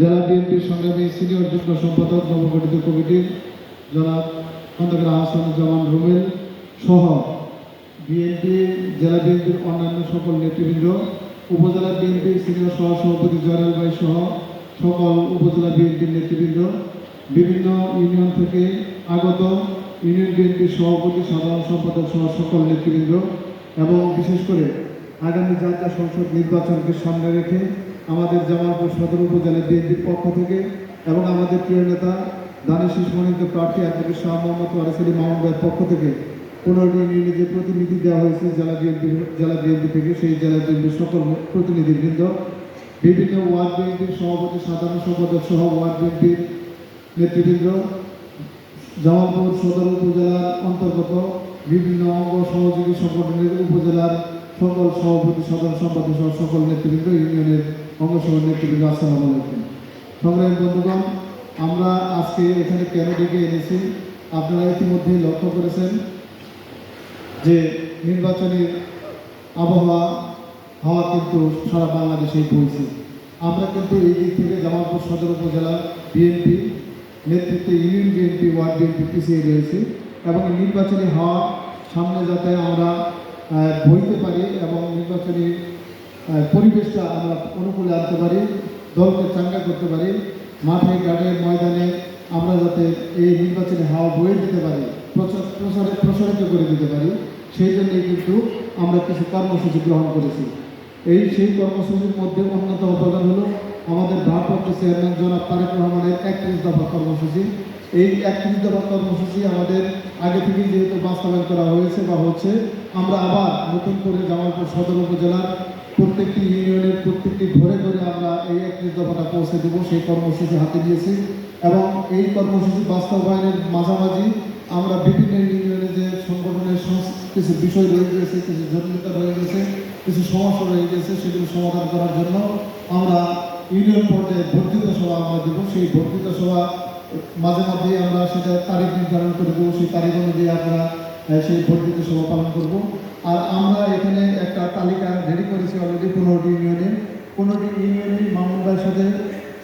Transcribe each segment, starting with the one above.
জেলা বিএনপির সংগ্রামী সিনিয়র যুগ্ম সম্পাদক, নবগঠিত কমিটির জনাব খন্দকার আহসানুজ্জামান রুবেল সহ বিএনপি, জেলা বিএনপির অন্যান্য সকল নেতৃবৃন্দ, উপজেলা বিএনপির সিনিয়র সহ সভাপতি জয়নাল ভাই সহ সকল উপজেলা বিএনপির নেতৃবৃন্দ, বিভিন্ন ইউনিয়ন থেকে আগত ইউনিয়ন বিএনপির সভাপতি, সাধারণ সম্পাদক সহ সকল নেতৃবৃন্দ এবং বিশেষ করে আগামী জাতীয় সংসদ নির্বাচনকে সামনে রেখে আমাদের জামালপুর সদর উপজেলা বিএনপির পক্ষ থেকে এবং আমাদের প্রিয় নেতা দানেশিস মনোনীত প্রার্থী অ্যাডভোকেট শাহ মোহাম্মদ ওয়ারিসুলি মাহমুদ ভাইয়ের পক্ষ থেকে পনেরোটি ইউনিয়নে যে প্রতিনিধি দেওয়া হয়েছে জেলা বিএনপি জেলা বিএনপি থেকে সেই জেলা বিএনপির সকল প্রতিনিধিবৃন্দ, বিভিন্ন ওয়ার্ড বিএনপির সভাপতি, সাধারণ সম্পাদক সহ ওয়ার্ড বিএনপির নেতৃবৃন্দ, জামালপুর সদর উপজেলার অন্তর্গত বিভিন্ন অঙ্গ সহযোগী সংগঠনের উপজেলার সকল সভাপতি, সাধারণ সম্পাদক সহ সকল নেতৃবৃন্দ, ইউনিয়নের অঙ্গ সহ নেতৃবৃন্দ, আসসালামু আলাইকুম। সংগ্রামী বন্ধুগণ, আমরা আজকে এখানে কেন ডেকে এনেছি? আপনারা ইতিমধ্যেই লক্ষ্য করেছেন যে নির্বাচনের আবহাওয়া হওয়া কিন্তু সারা বাংলাদেশেই বইছে। আমরা কিন্তু এই দিক থেকে জামালপুর সদর উপজেলা বিএনপি নেতৃত্বে ইউনিয়ন বিএনপি, ওয়ার্ড বিএনপি পিছিয়ে রয়েছে এবং নির্বাচনী হওয়া সামনে যাতে আমরা বইতে পারি এবং নির্বাচনী পরিবেশটা আমরা অনুকূলে আনতে পারি, দলকে চাঙ্গা করতে পারি, মাঠে, ঘাটে, ময়দানে আমরা যাতে এই নির্বাচনী হাওয়া বয়ে দিতে পারি, প্রচার প্রসারে প্রসারিত করে দিতে পারি, সেই জন্যই কিন্তু আমরা কিছু কর্মসূচি গ্রহণ করেছি। এই সেই কর্মসূচির মধ্যে অন্যতম প্রধান হলো আমাদের ভারপ্রাপ্ত চেয়ারম্যান জনাব তারেক রহমানের একত্রিশ দফা কর্মসূচি। এই একত্রিশ দফা কর্মসূচি আমাদের আগে থেকেই যেহেতু বাস্তবায়ন করা হয়েছে বা হচ্ছে, আমরা আবার নতুন করে জামালপুর সদর উপজেলার প্রত্যেকটি ইউনিয়নের প্রত্যেকটি ঘরে ঘরে আমরা এই একত্রিশ দফাটা পৌঁছে দেবো, সেই কর্মসূচি হাতে নিয়েছি। এবং এই কর্মসূচি বাস্তবায়নের মাঝামাঝি আমরা বিভিন্ন ইউনিয়নে যে সংগঠনের কিছু বিষয় রয়ে গেছে, কিছু জটিলতা রয়ে গেছে, কিছু সমস্যা রয়ে গেছে, সেগুলো সমাধান করার জন্য আমরা ইউনিয়ন পর্যায়ে বর্ধিত সভা আমরা দেব। সেই বর্ধিত সভা মাঝে মাঝে আমরা সেটা তারিখ নির্ধারণ করে দেবো, সেই তারিখ অনুযায়ী আমরা সেই বর্ধিত সভা পালন করব। আর আমরা এখানে একটা তালিকা রেডি করেছি অলরেডি পনেরোটি ইউনিয়নে পনেরোটি ইউনিয়নে মামুনদার সাথে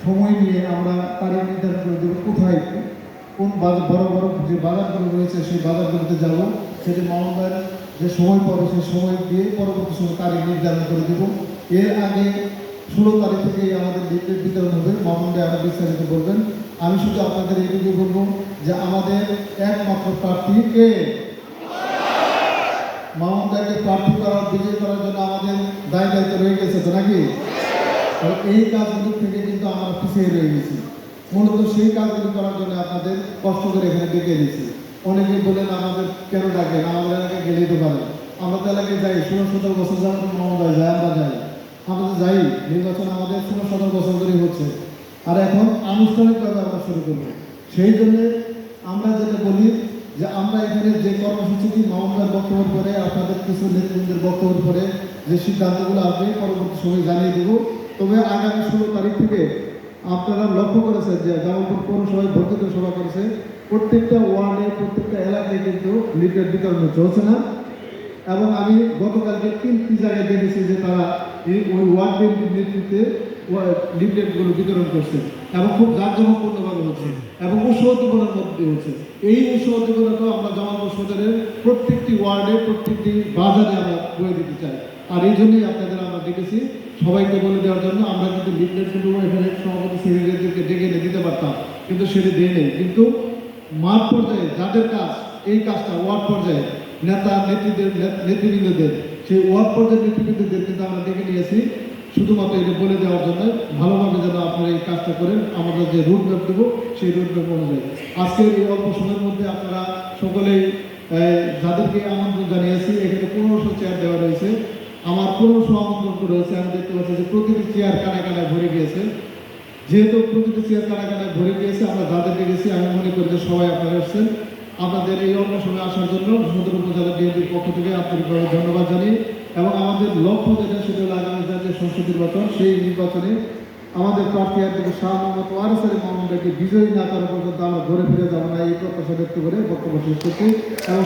সময় নিয়ে আমরা তারিখ নির্ধারণ করে দেবো কোথায়, কোন বড় বড় যে বাজারগুলো রয়েছে সেই বাজারগুলোতে যাব। সেটি মামলার যে সময় পাবো সেই সময় দিয়ে পরবর্তী সময় তারিখ নির্ধারণ করে দেব। এর আগে ষোলো তারিখ থেকে আমাদের লিফলেট বিতরণ হবে। মামুনটা আরও বিস্তারিত বলবেন। আমি শুধু আপনাদের এইটুকু বলব যে আমাদের একমাত্র প্রার্থী কে? মামুনটাকে প্রার্থী করার, বিজয় করার জন্য আমাদের দায় দায়িত্ব রয়ে গেছে তো নাকি? এই কাজগুলো থেকে কিন্তু আমরা পিছিয়ে রয়ে গেছি। মূলত সেই কাজগুলো করার জন্য আপনাদের কষ্ট করে এখানে ডেকে এনেছি। অনেকে বলেন আমাদের কেন ডাকেন আমাদের এলাকায় গেলেই তো পারে। আমরা তো এলাকায় যাই, ষোলো সতেরো বছর যাব মমতায় যাই আমরা যাই। আমরা তো যাই, নির্বাচন আমাদের ষোলো সতেরো বছর ধরেই হচ্ছে। আর এখন আনুষ্ঠানিকভাবে আমরা শুরু করব। সেই জন্য আমরা যেটা বলি যে আমরা এখানে যে কর্মসূচিটি মামলার বক্তব্যের পরে, আপনাদের কিছু নেতৃবৃন্দের বক্তব্যের পরে যে সিদ্ধান্তগুলো আসবে পরবর্তী সময় জানিয়ে দেব। তবে আগামী ষোলো তারিখ থেকে আপনারা লক্ষ্য করেছেন যে জামালপুর পৌরসভায় বর্ধিত সভা করেছে। প্রত্যেকটা ওয়ার্ডে, প্রত্যেকটা এলাকায় কিন্তু লিফলেট বিতরণ হচ্ছে না। এবং আমি গতকালকে তিনটি জায়গায় দেখেছি যে তারা এই ওই ওয়ার্ড নেতৃত্বে লিফলেটগুলো বিতরণ করছে এবং খুব জাঁকজমকপূর্ণভাবে হচ্ছে এবং উৎসবদীপনার মধ্যে হচ্ছে। এই উৎসবদীপনাটাও আমরা জামালপুর সদরের প্রত্যেকটি ওয়ার্ডে, প্রত্যেকটি বাজারে আমরা বয়ে দিতে চাই। আর এই জন্যই আপনাদের আমরা ডেকেছি। সবাইকে বলে দেওয়ার জন্য আমরা কিন্তু লিফলেটগুলো এখানে সভাপতি সেক্রেটারিদেরকে ডেকে এনে দিতে পারতাম, কিন্তু সেটা দিয়ে নেই। কিন্তু মাঠ পর্যায়ে যাদের কাজ, এই কাজটা ওয়ার্ড পর্যায়ে নেতা, নেত্রীদের নেতৃবৃন্দদের, সেই ওয়ার্ড পর্যায়ের নেতৃবৃন্দদের কিন্তু আমরা ডেকে নিয়েছি। শুধুমাত্র এটা বলে দেওয়ার জন্য ভালোভাবে যেন আপনারা এই কাজটা করেন, আমরা যে রুট ম্যাপ দেবো, সেই রুট ম্যাপ অনুযায়ী। আজকের এই অল্প সময়ের মধ্যে আপনারা সকলেই যাদেরকে আমন্ত্রণ জানিয়েছি, এখানে পনেরোশো চেয়ার দেওয়া রয়েছে। আমার পনেরোশো আমন্ত্রণ রয়েছে, আমি দেখতে পাচ্ছি যে প্রতিটি চেয়ার কানায় কানায় ভরে গিয়েছে। যেহেতু প্রতিটি চেয়ার কানায় কানায় ভরে গিয়েছে, আমরা যাদেরকে গেছি, আমি মনে করি যে সবাই আপনারা এসেছেন আপনাদের এই অন্য সময় আসার জন্য সদর উপজেলা বিএনপির পক্ষ থেকে আন্তরিকভাবে ধন্যবাদ জানিয়ে এবং আমাদের লক্ষ্য যেটা সেটা হলো আগামী জাতীয় সংসদ নির্বাচন, সেই নির্বাচনে আমাদের প্রার্থী একদিকে শাহ মোহাম্মদ ওয়ারসের মোহাম্মদকে বিজয়ী না করা পর্যন্ত আমরা ঘুরে ফিরে যাব না, এই প্রত্যাশা ব্যক্ত করে বক্তব্য শেষ করছি। এবং